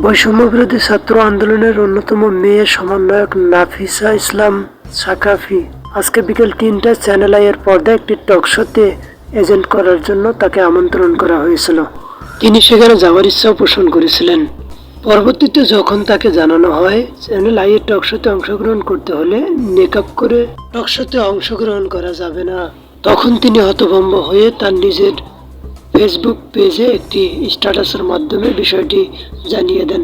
বৈষম্য বিরোধী ছাত্র আন্দোলনের অন্যতম মেয়ে সমন্বয়ক নাফিসা ইসলাম সাকাফি আজকে বিকেল তিনটায় চ্যানেল আইয়ের পর্দায় একটি টক শোতে এজেন্ট করার জন্য তাকে আমন্ত্রণ করা হয়েছিল। তিনি সেখানে যাওয়ার ইচ্ছাও পোষণ করেছিলেন। পরবর্তীতে যখন তাকে জানানো হয়, চ্যানেল আইয়ের টক শোতে অংশগ্রহণ করতে হলে মেকআপ করে টক শোতে অংশগ্রহণ করা যাবে না। তখন তিনি হতভম্ব হয়ে তার নিজের ফেসবুক পেজে একটি স্ট্যাটাসের মাধ্যমে বিষয়টি জানিয়ে দেন।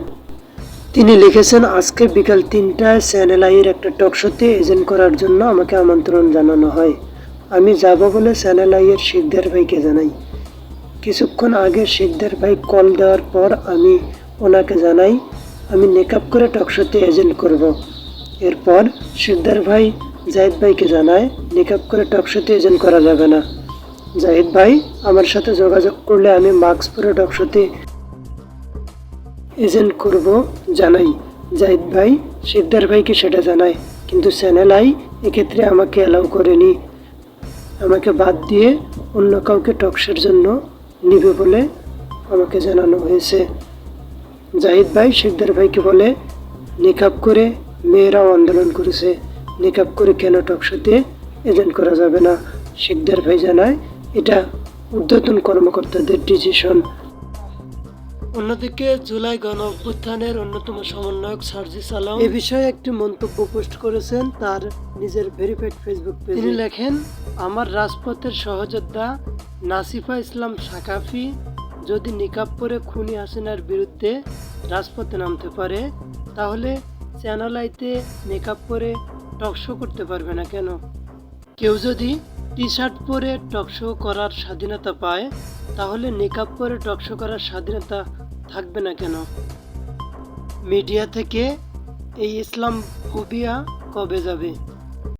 তিনি লিখেছেন, আজকে বিকাল তিনটায় চ্যানেল আইয়ের একটা টক শোতে এজেন্ট করার জন্য আমাকে আমন্ত্রণ জানানো হয়। আমি যাব বলে চ্যানেল আইয়ের ভাইকে জানাই। কিছুক্ষণ আগে শিকদার ভাই কল দেওয়ার পর আমি ওনাকে জানাই, আমি মেকআপ করে টক শোতে এজেন্ট করব। এরপর শিকদার ভাই জাহিদ ভাইকে জানায় মেকআপ করে টক শোতে এজেন্ট করা যাবে না। জাহিদ ভাই, আমার সাথে যোগাযোগ করলে আমি মাস্ক পরে টক এজেন্ট করব, জানাই। জাহিদ ভাই শিকদার ভাইকে সেটা জানায় কিন্তু চ্যানেল আই এক্ষেত্রে আমাকে অ্যালাউ করেনি। আমাকে বাদ দিয়ে অন্য কাউকে টকসের জন্য নিবে বলে আমাকে জানানো হয়েছে। জাহিদ ভাই শিকদার ভাইকে বলে নিকাপ করে মেয়েরাও আন্দোলন করেছে। নিকাপ করে কেন টকশোতে এজেন্ট করা যাবে না? শিকদার ভাই জানায় এটা ঊর্ধ্বতন কর্মকর্তাদের ডিসিশন অন্যদিকে জুলাই গণ অভ্যুত্থানের অন্যতম সমন্বয়ক সার্জিস আলম এ বিষয়ে একটি মন্তব্য পোস্ট করেছেন তার নিজের ভেরিফাইড ফেসবুক পেজে। তিনি লেখেন আমার রাজপথের সহযোদ্ধা নাসিফা ইসলাম সাকাফি যদি নিকাব পরে খুনি হাসিনার বিরুদ্ধে রাজপথে নামতে পারে তাহলে চ্যানেল আইতে মেকআপ পরে টকশো করতে পারবে না কেন? কেউ যদি টি শার্ট পরে টকশো করার স্বাধীনতা পায়, তাহলে নিকাব পরে টকশো করার স্বাধীনতা থাকবে না কেন? মিডিয়া থেকে এই ইসলাম ফোবিয়া কবে যাবে?